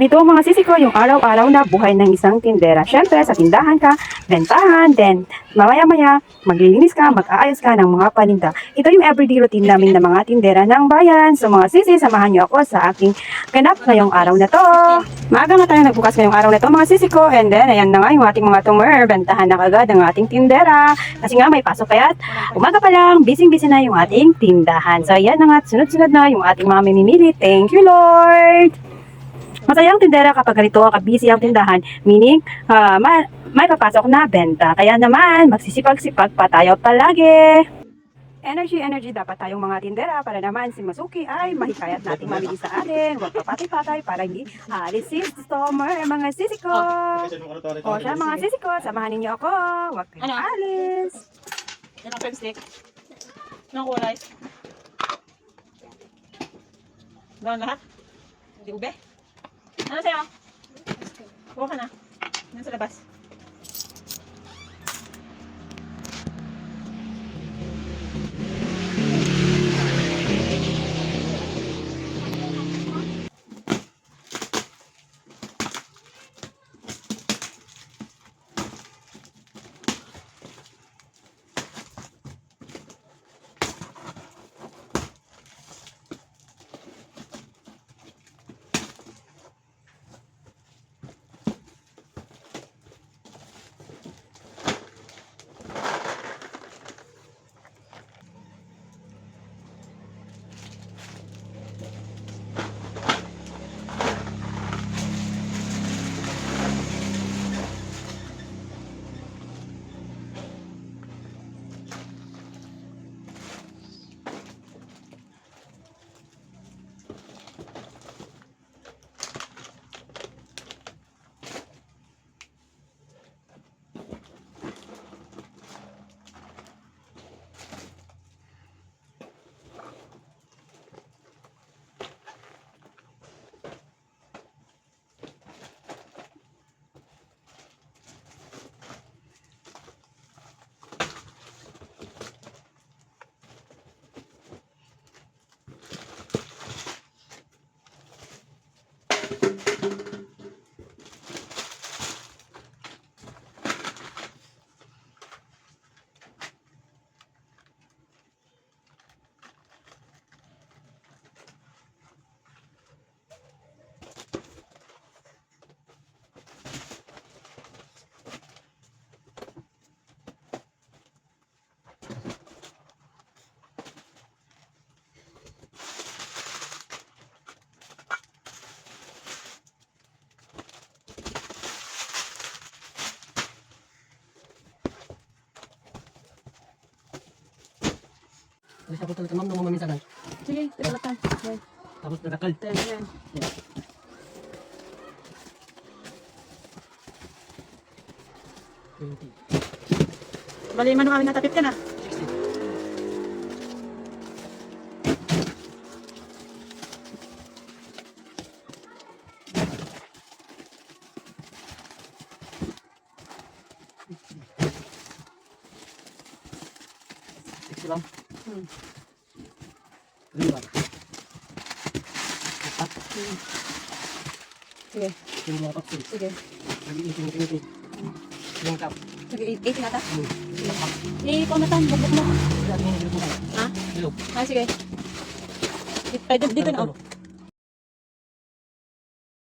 Ganito mga sisi ko, yung araw-araw na buhay ng isang tindera. Siyempre, sa tindahan ka, bentahan, then mamaya-maya, maglilinis ka, mag-aayos ka ng mga paninda. Ito yung everyday routine namin ng mga tindera ng bayan. So mga sisi, samahan niyo ako sa aking ganap ngayong araw na to. Maaga nga tayo nagbukas ngayong araw na to mga sisi ko. And then, ayan na nga yung ating mga tumer. Bentahan na kagad ang ating tindera. Kasi nga may pasok kaya't umaga pa lang, busy-busy na yung ating tindahan. So ayan na nga, sunod-sunod na yung ating mga mamimili. Thank you, Lord! Masayang tindera kapag ganito ka-busy ang tindahan, meaning ah, ma- may papasok na benta. Kaya naman, magsisipag-sipag pa tayo palagi. Energy, energy dapat tayong mga tindera para naman si Masuki ay mahikayat nating mamili sa atin. Huwag papatay-patay para hindi alis si customer, mga sisi ko. O siya, mga sisi ko, samahan ninyo ako. Huwag kayong Ano? alis. Yan ang stick. Anong kulay? Brown lahat? Hindi ube? Ano sa'yo? Kuha ka na. Yan sa labas. Alis ako talaga ma'am nung maminsanan. Sige, tinalatan. Tapos narakal. Yan, yan. Twenty. Bali, man kami natapit ka na. Sixty. Sixty lang. Hmm. Lima. Apat. Sige, Yung mga kapsul. sige. Nag-iitin, nag-iitin. Yung kap. Sige, 18 nata. Hmm. Eh, pamatan, bubuk mo. Ha? Bilog. Ah, sige. Dito, dito, na. oh.